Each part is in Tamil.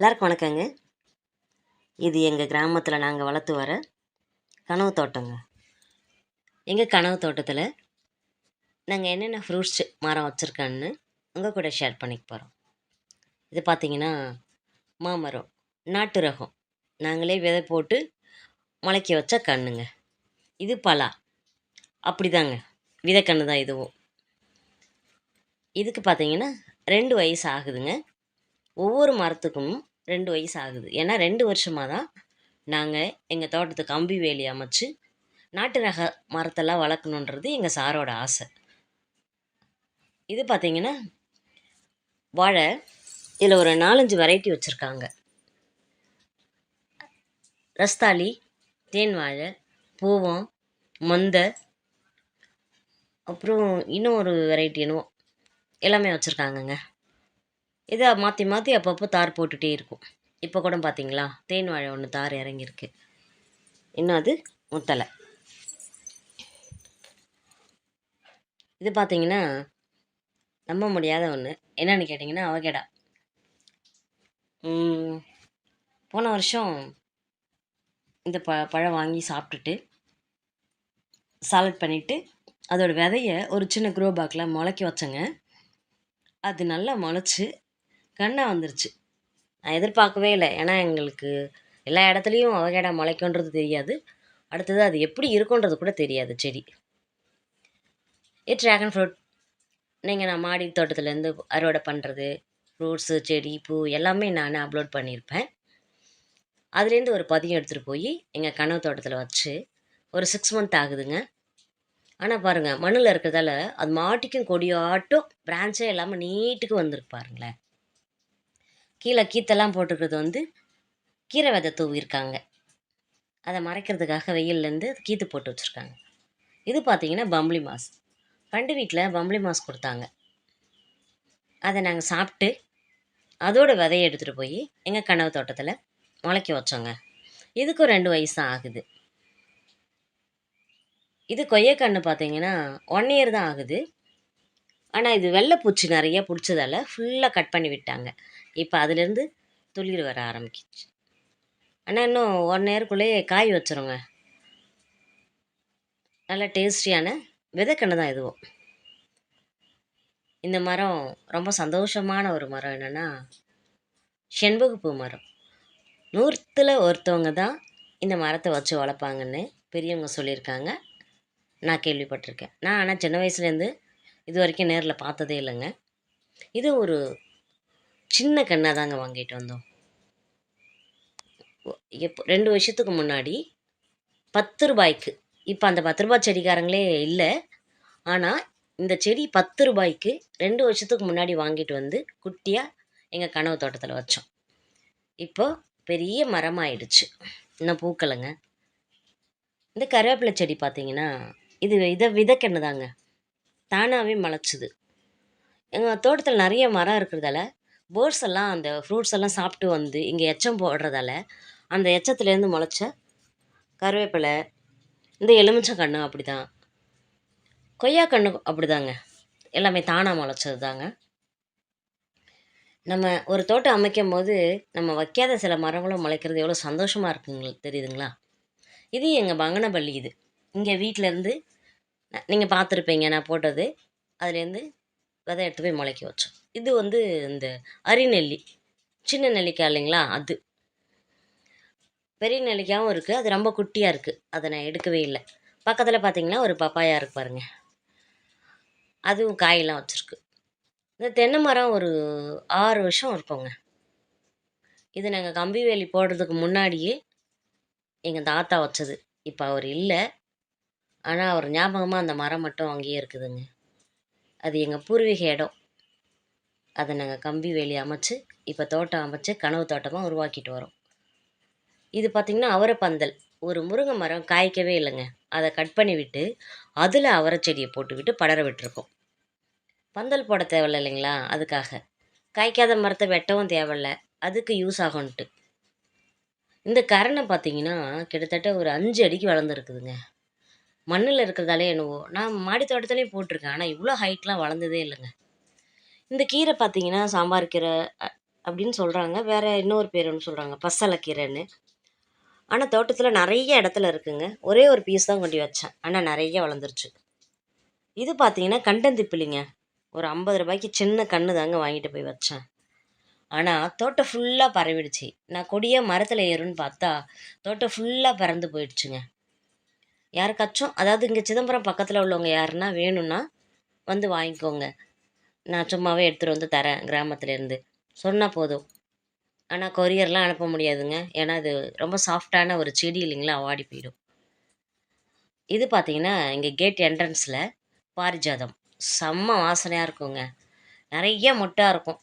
எல்லாருக்கும் வணக்கங்க. இது எங்கள் கிராமத்தில் நாங்கள் வளர்த்து வர கனவு தோட்டங்க. எங்கள் கனவு தோட்டத்தில் நாங்கள் என்னென்ன ஃப்ரூட்ஸ் மரம் வச்சுருக்கோன்னு உங்கள் கூட ஷேர் பண்ணிக்க போகிறோம் இது பார்த்தீங்கன்னா மாமரம் நாட்டு ரகம். நாங்களே விதை போட்டு முளைக்க வச்ச கன்றுங்க இது பலா. அப்படிதாங்க. விதைக்கன்று தான் இதுவும். இதுக்கு பார்த்தீங்கன்னா ரெண்டு வயசு ஆகுதுங்க. ஒவ்வொரு மரத்துக்கும் ரெண்டு வயசு ஆகுது ஏன்னா ரெண்டு வருஷமாக தான் நாங்கள் எங்கள் தோட்டத்துக்கு கம்பி வேலி அமைச்சு நாட்டு ரக மரத்தெல்லாம் வளர்க்கணுன்றது எங்கள் சாரோட ஆசை. இது பார்த்தீங்கன்னா வாழை இதில் ஒரு நாலஞ்சு வெரைட்டி வச்சுருக்காங்க. ரஸ்தாளி தேன் வாழை பூவம் மொந்த அப்புறம் இன்னும் ஒரு வெரைட்டி என்னவோ எல்லாமே வச்சுருக்காங்கங்க. இதை மாற்றி மாற்றி அப்பப்போ தார் போட்டுகிட்டே இருக்கும். இப்போ கூட பார்த்தீங்களா தேன் வாழை ஒன்று தார் இறங்கியிருக்கு. இன்னும் அது முத்தலை. இது பார்த்தீங்கன்னா நம்ப முடியாத ஒன்று என்னன்னு கேட்டிங்கன்னா அவகேடா. போன வருஷம் இந்த ப பழம் வாங்கி சாப்பிட்டுட்டு சாலட் பண்ணிவிட்டு அதோட விதையை ஒரு சின்ன குரோ பேக்கில் முளைக்க வச்சேங்க. அது நல்லா முளைச்சி கண்ணா வந்துருச்சு. நான் எதிர்பார்க்கவே இல்லை. ஏன்னா எங்களுக்கு எல்லா இடத்துலையும் அவகேடா முளைக்குன்றது தெரியாது. அடுத்தது அது எப்படி இருக்குன்றது கூட தெரியாது. செடி. ஏ ட்ராகன் ஃப்ரூட் நீங்கள் நான் மாடி தோட்டத்துலேருந்து அறுவடை பண்ணுறது ஃப்ரூட்ஸு செடி பூ எல்லாமே நான் அப்லோட் பண்ணியிருப்பேன். அதுலேருந்து ஒரு பதியம் எடுத்துகிட்டு போய் எங்கள் கனவு தோட்டத்தில் வச்சு ஒரு சிக்ஸ் மந்த் ஆகுதுங்க. ஆனால் பாருங்கள் மண்ணில் இருக்கிறதால அது மாட்டிக்கும் கொடியாட்டும் பிரான்ச்சே இல்லாமல் நீட்டுக்கு வந்திருக்கு பாருங்களேன். கீழே கீத்தெல்லாம் போட்டுக்கிறது வந்து கீரை விதை தூவியிருக்காங்க. அதை மறைக்கிறதுக்காக வெயில்லேருந்து கீத்து போட்டு வச்சுருக்காங்க. இது பார்த்தீங்கன்னா பம்ப்ளி மாஸ். பண்டு வீட்டில் பம்ப்ளி மாஸ் கொடுத்தாங்க. அதை நாங்கள் சாப்பிட்டு அதோட விதையை எடுத்துகிட்டு போய் எங்கள் கனவு தோட்டத்தில் முளைக்க வச்சோங்க. இதுக்கும் ரெண்டு வயசு தான் ஆகுது. இது கொய்யக்கன்று பார்த்தீங்கன்னா ஒன் இயர் தான் ஆகுது. ஆனால் இது வெள்ளைப்பூச்சி நிறைய பிடிச்சதால ஃபுல்லாக கட் பண்ணி விட்டாங்க. இப்போ அதுலேருந்து துளிர் வர ஆரம்பிச்சிச்சு ஆனால் இன்னும் ஒன் இயர்க்குள்ளேயே காய் வச்சிருங்க. நல்ல டேஸ்டியான விதைக்கன்று தான் இதுவும். இந்த மரம் ரொம்ப சந்தோஷமான ஒரு மரம் என்னென்னா செண்பகப்பூ மரம். நூற்றுல ஒருத்தவங்க தான் இந்த மரத்தை வச்சு வளர்ப்பாங்கன்னு பெரியவங்க சொல்லியிருக்காங்க. நான் கேள்விப்பட்டிருக்கேன். நான் ஆனால் சின்ன வயசுலேருந்து இது வரைக்கும் நேரில் பார்த்ததே இல்லைங்க. இது ஒரு சின்ன கண்ணாக தாங்க வாங்கிட்டு வந்தோம். எப்போ ரெண்டு வருஷத்துக்கு முன்னாடி பத்து ரூபாய்க்கு இப்போ அந்த பத்து ரூபாய் செடிக்காரங்களே இல்லை. ஆனால் இந்த செடி பத்து ரூபாய்க்கு ரெண்டு வருஷத்துக்கு முன்னாடி வாங்கிட்டு வந்து குட்டியாக எங்கள் கனவு தோட்டத்தில் வச்சோம். இப்போ பெரிய மரமாயிடுச்சு. இன்னும் பூக்கலைங்க இந்த கருவேப்பிலை செடி பார்த்தீங்கன்னா இது இதை விதைக்கண்ணு தாங்க. தானாகவே முளைச்சிது எங்கள் தோட்டத்தில் நிறைய மரம் இருக்கிறதால பேர்ட்ஸ் எல்லாம் அந்த ஃப்ரூட்ஸ் எல்லாம் சாப்பிட்டு வந்து இங்கே எச்சம் போடுறதால அந்த எச்சத்துலேருந்து முளைச்ச கருவேப்பிலை இந்த எலுமிச்சம் கன்று அப்படி தான் கொய்யா கன்று அப்படி தாங்க எல்லாமே தானாக முளைச்சது தாங்க நம்ம ஒரு தோட்டம் அமைக்கும் போது நம்ம வைக்காத சில மரங்களும் முளைக்கிறது எவ்வளோ சந்தோஷமாக இருக்குங்க தெரியுதுங்களா? இது எங்கள் பங்கனப்பள்ளி இது. இங்கே வீட்டிலேருந்து நீங்கள் பார்த்துருப்பீங்க நான் போட்டது. அதுலேருந்து விதை எடுத்து போய் முளைக்க வச்சோம். இது வந்து இந்த அரிநெல்லி. சின்ன நெல்லிக்காய் இல்லைங்களா அது. பெரிய நெல்லிக்காயும் இருக்குது அது ரொம்ப குட்டியாக இருக்குது அதை நான் எடுக்கவே இல்லை. பக்கத்தில் பார்த்தீங்கன்னா ஒரு பப்பாயா இருக்கு பாருங்க. அதுவும் காயெல்லாம் வச்சுருக்கு. இந்த தென்னை மரம் ஒரு ஆறு வருஷம் இருக்குங்க. இது நாங்கள் கம்பி வேலி போடுறதுக்கு முன்னாடியே எங்கள் தாத்தா வச்சது. இப்போ அவர் இல்லை. ஆனால் அவர் ஞாபகமாக அந்த மரம் மட்டும் அங்கேயே இருக்குதுங்க. அது எங்கள் பூர்வீக இடம். அதை நாங்கள் கம்பி வேலி அமைச்சு இப்போ தோட்டம் அமைச்சு கனவு தோட்டமாக உருவாக்கிட்டு வரோம். இது பார்த்திங்கன்னா அவரை பந்தல். ஒரு முருங்கை மரம் காய்க்கவே இல்லைங்க. அதை கட் பண்ணி விட்டு அதில் அவரை செடியை போட்டு விட்டு படர விட்டுருக்கோம். பந்தல் போட தேவையில்ல இல்லைங்களா? அதுக்காக. காய்க்காத மரத்தை வெட்டவும் தேவையில்ல. அதுக்கு யூஸ் ஆகும்ன்ட்டு. இந்த கரணை பார்த்திங்கன்னா கிட்டத்தட்ட ஒரு அஞ்சு அடிக்கு வளர்ந்துருக்குதுங்க. மண்ணில் இருக்கிறதாலே என்னவோ. நான் மாடி தோட்டத்துலேயும் போட்டிருக்கேன். ஆனால் இவ்வளோ ஹைட்லாம் வளர்ந்ததே இல்லைங்க. இந்த கீரை பார்த்தீங்கன்னா சாம்பார் கீரை அ- அப்படின்னு சொல்கிறாங்க வேறு இன்னொரு பேர் ஒன்று சொல்கிறாங்க பசலைக்கீரைன்னு ஆனால் தோட்டத்தில் நிறைய இடத்துல இருக்குங்க. ஒரே ஒரு பீஸ் தான் கொண்டு வச்சேன். ஆனால் நிறைய வளர்ந்துருச்சு. இது பார்த்தீங்கன்னா கண்டந்திப்பிலிங்க ஒரு ஐம்பது ரூபாய்க்கு சின்ன கன்று தாங்க வாங்கிட்டு போய் வச்சேன். ஆனால் தோட்டம் ஃபுல்லாக பரவிடுச்சு. நான் கொடியாக மரத்தில் ஏறுன்னு பார்த்தா தோட்டம் ஃபுல்லாக பறந்து போயிடுச்சுங்க. யாருக்காச்சும் அதாவது இங்கே சிதம்பரம் பக்கத்தில் உள்ளவங்க யாருன்னா வேணும்னா வந்து வாங்கிக்கோங்க. நான் சும்மாவே எடுத்துகிட்டு வந்து தரேன் கிராமத்துலேருந்து சொன்னால் போதும். ஆனால் கொரியர்லாம் அனுப்ப முடியாதுங்க. ஏன்னா இது ரொம்ப சாஃப்டான ஒரு செடி இல்லைங்களா வாடி போயிடும். இது பார்த்தீங்கன்னா இங்கே கேட் என்ட்ரன்ஸில் பாரிஜாதம். செம்ம வாசனையாக இருக்குங்க. நிறைய மொட்டாக இருக்கும்.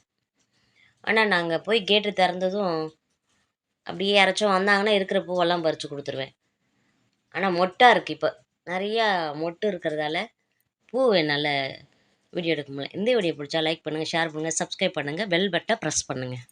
ஆனால் நாங்கள் போய் கேட்டு திறந்ததும் அப்படியே யாராச்சும் வந்தாங்கன்னா இருக்கிற பூவெல்லாம் பறித்து கொடுத்துருவேன். ஆனால் மொட்டாக இருக்குது இப்போ. நிறையா மொட்டு இருக்கிறதால பூ என்னால் வீடியோ எடுக்க முடியல. இந்த வீடியோ பிடிச்சா லைக் பண்ணுங்கள் ஷேர் பண்ணுங்கள் சப்ஸ்கிரைப் பண்ணுங்கள் பெல் பட்டை ப்ரெஸ் பண்ணுங்கள்